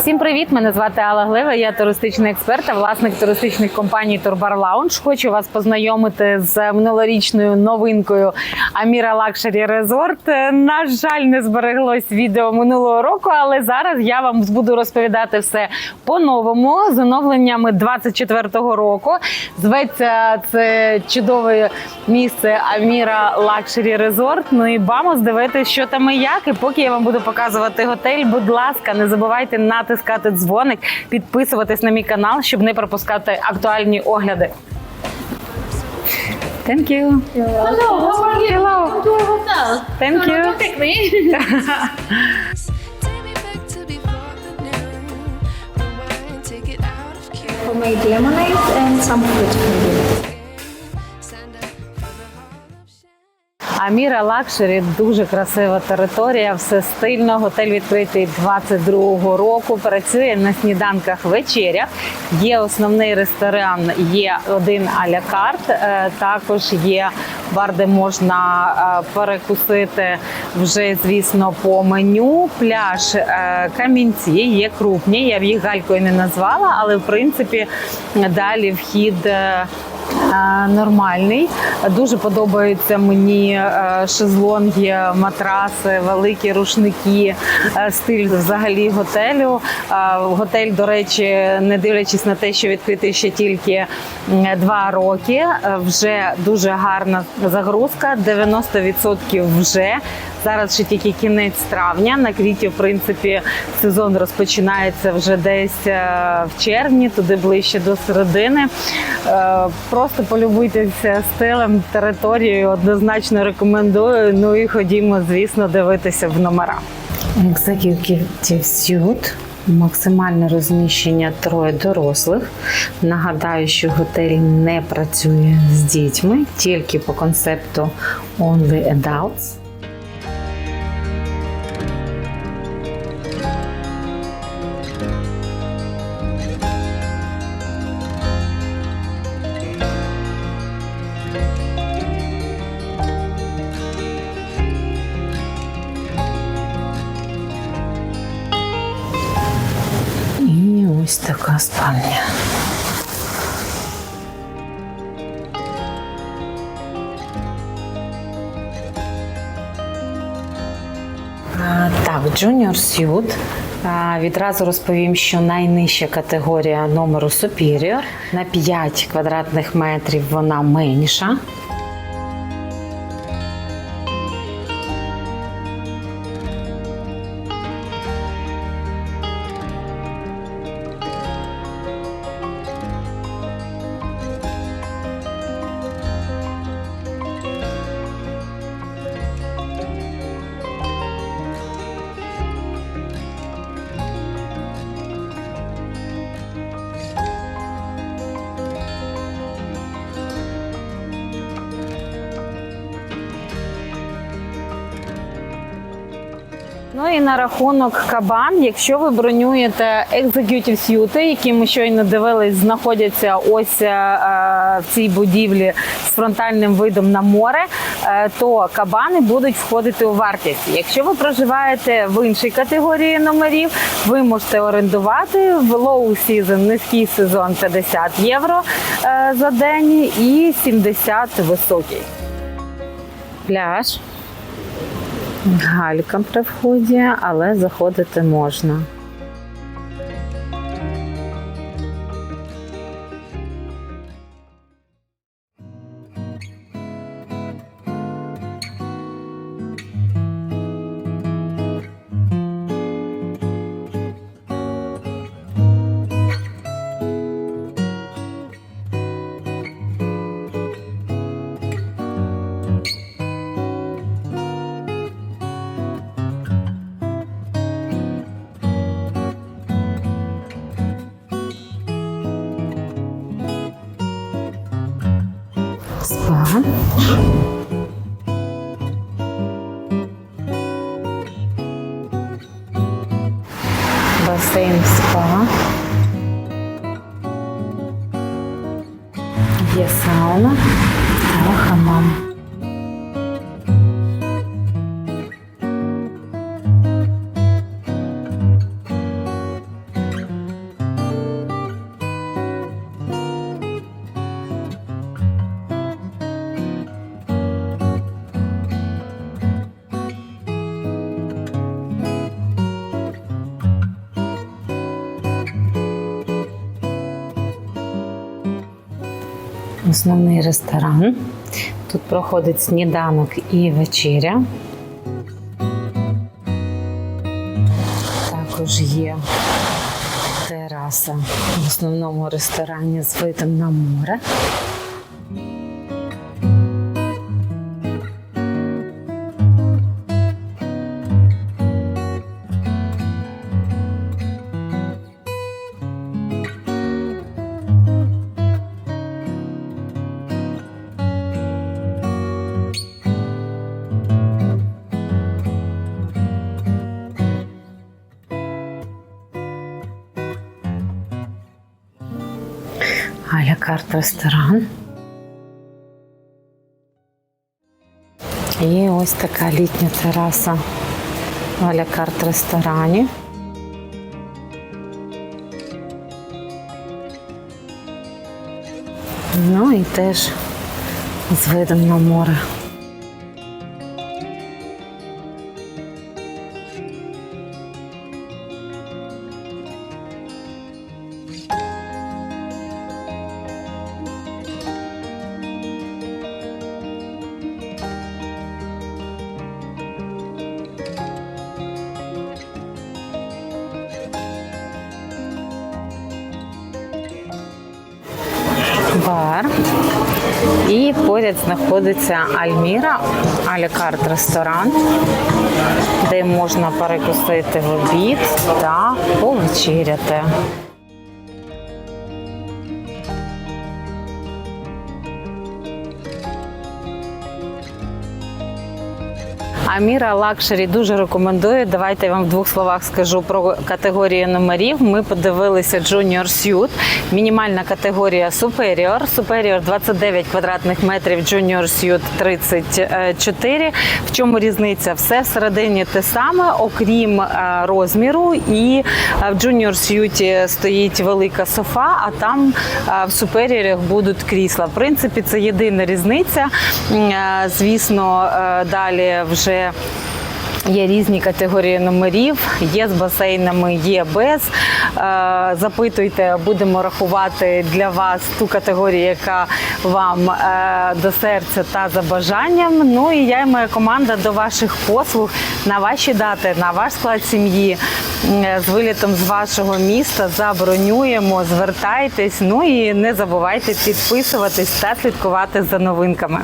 Всім привіт! Мене звати Алла Глева. Я туристичний експерт та власник туристичних компаній Турбар Лаунж. Хочу вас познайомити з минулорічною новинкою Аміра Лакшері Резорт. На жаль, не збереглось відео минулого року, але зараз я вам буду розповідати все по-новому з оновленнями 24-го року. Зветься це чудове місце Аміра Лакшері Резорт. Ну і бамос дивитися, що там і як. І поки я вам буду показувати готель, будь ласка, не забувайте натискати дзвоник, підписуватись на мій канал, щоб не пропускати актуальні огляди. Thank you. Hello, how are you? Hello. To our hotel. Thank you. Don't take me. Cue. Homemade lemonade and some fruit candy. Аміра Лакшері дуже красива територія, все стильно. Готель відкритий 22-го року. Працює на сніданках вечерях. Є основний ресторан, є один аля карт. е, Також є бар, де можна е, перекусити вже, звісно, по меню. Пляж е, камінці є крупні. Я б їх галькою не назвала, але в принципі далі вхід. Е, Нормальний, дуже подобаються мені е, шезлонги, матраси, великі рушники, е, стиль взагалі готелю. Готель, до речі, не дивлячись на те, що відкритий ще тільки два роки, вже дуже гарна загрузка. 90% вже зараз ще тільки кінець травня. На квіті, в принципі, сезон розпочинається вже десь е, в червні, туди ближче до середини. Е, Просто полюбуйтеся стилем, територією. Однозначно рекомендую. Ну і ходімо, звісно, дивитися в номера. Executive Suite. Максимальне розміщення троє дорослих. Нагадаю, що готель не працює з дітьми, тільки по концепту Only Adults. Така спальня. Так, Junior Suite. А, Відразу розповім, що найнижча категорія номеру Superior. На 5 квадратних метрів вона менша. Ну і на рахунок кабан, якщо ви бронюєте Executive Suite, які ми щойно дивились, знаходяться ось е, в цій будівлі з фронтальним видом на море, е, то кабани будуть входити у вартість. Якщо ви проживаєте в іншій категорії номерів, ви можете орендувати в low season, низький сезон 50 євро е, за день і 70 високий. Пляж. Галька при вході, але заходити можна. Спа. Басейн спа. Є сауна та хамам. Основний ресторан. Тут проходить сніданок і вечеря. Також є тераса в основному ресторані з видом на море. Аля карт ресторан. І ось така літня тераса в аля карт ресторані. Ну і теж з видом на море. І поряд знаходиться Альміра, Алікарт ресторан, де можна перекусити в обід та повечеряти. Аміра Лакшері дуже рекомендую. Давайте я вам в двох словах скажу про категорії номерів. Ми подивилися Junior Suite, мінімальна категорія Superior. Superior 29 квадратних метрів, Junior Suite 34. В чому різниця? Все всередині те саме, окрім е, розміру. І е, в Junior Suite стоїть велика софа, а там е, в Superior будуть крісла. В принципі, це єдина різниця. Звісно, далі вже Є різні категорії номерів, є з басейнами, є без. Е, Запитуйте, будемо рахувати для вас ту категорію, яка вам е, до серця та за бажанням. Ну і я і моя команда до ваших послуг на ваші дати, на ваш склад сім'ї з вилітом з вашого міста забронюємо. Звертайтесь. Ну і не забувайте підписуватись та слідкувати за новинками.